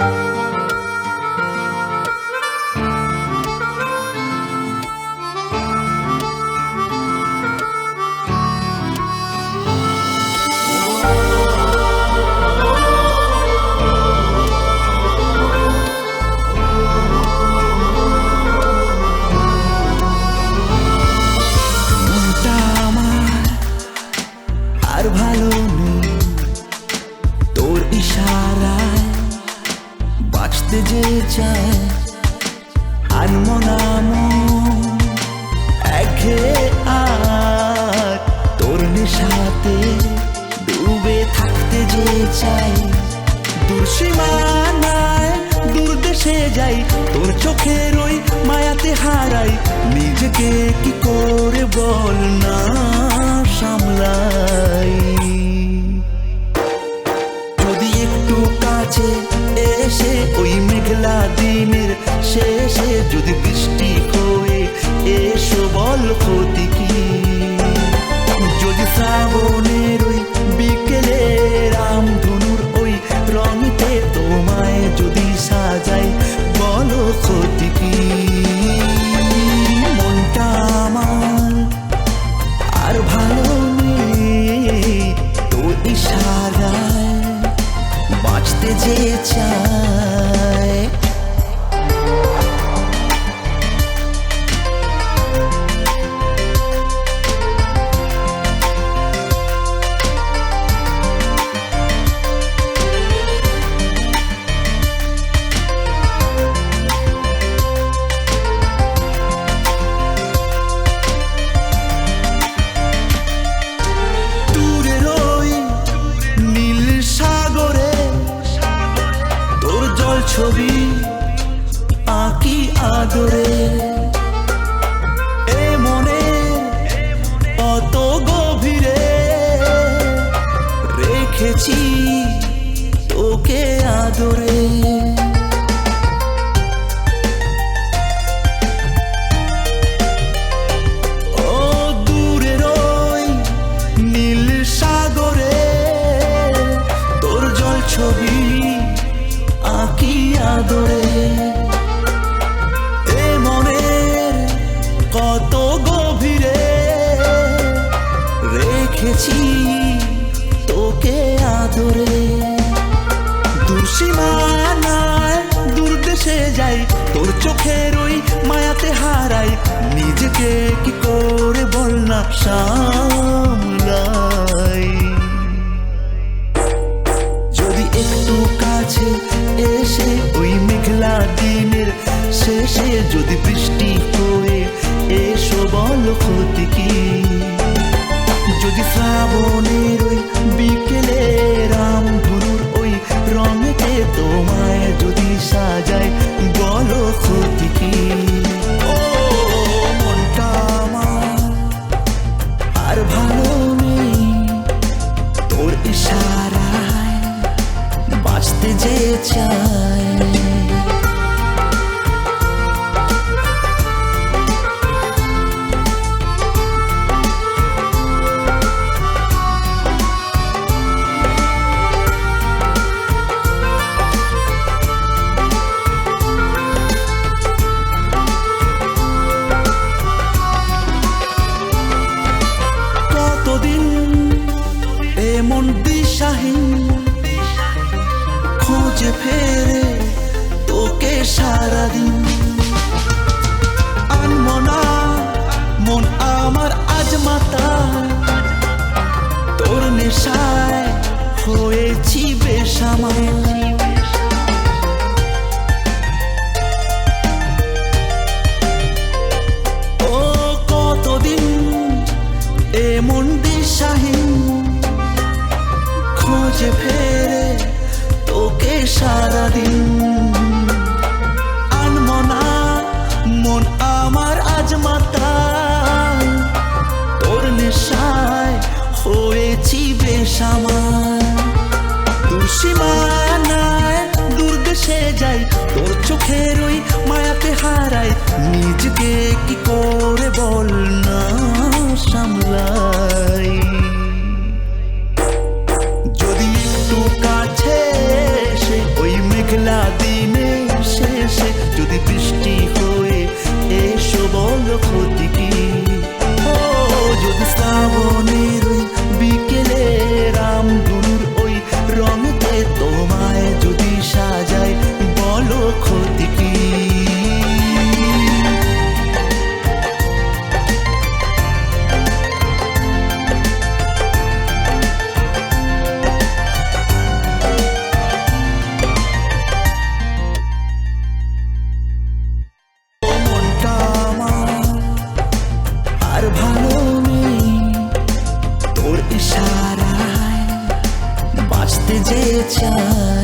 মনটা চাই। দূর দূর দেশে যাই। তোর চোখের ওই মায়াতে হারাই। নিজেকে কি করে বল না সামলাই? যদি একটু কাছে ছবি আঁকি আদরে। কত গভীরে রেখেছি তোকে আদরে। দূর সীমানায় দূর দেশে যাই, তোর চোখের ওই মায়াতে হারাই, নিজেকে কি করে বল না বল ক্ষতি যদি শ্রাবণের ওই বিকেলে রামধনুর ওই রঙেতে তোমায় যদি সাজায় বলো ক্ষতি কি আর তোর বাঁচতে খোঁজে ফেরে তোকে সারাদিন। আনমনা মন আমার আজ মাতা। তোর নেশায় হয়েছি বেসামাল দেশ আমার। তোর সীমানায় দূর দেশে যাই, তোর চোখের ওই মায়াতে হারাই। নিজকে কি করে বল না সামলাই? যদি একটু কাছে এসে, ওই মেঘলা দিনে শেষে যদি বৃষ্টি হয়ে এসো বল খোঁজ চায়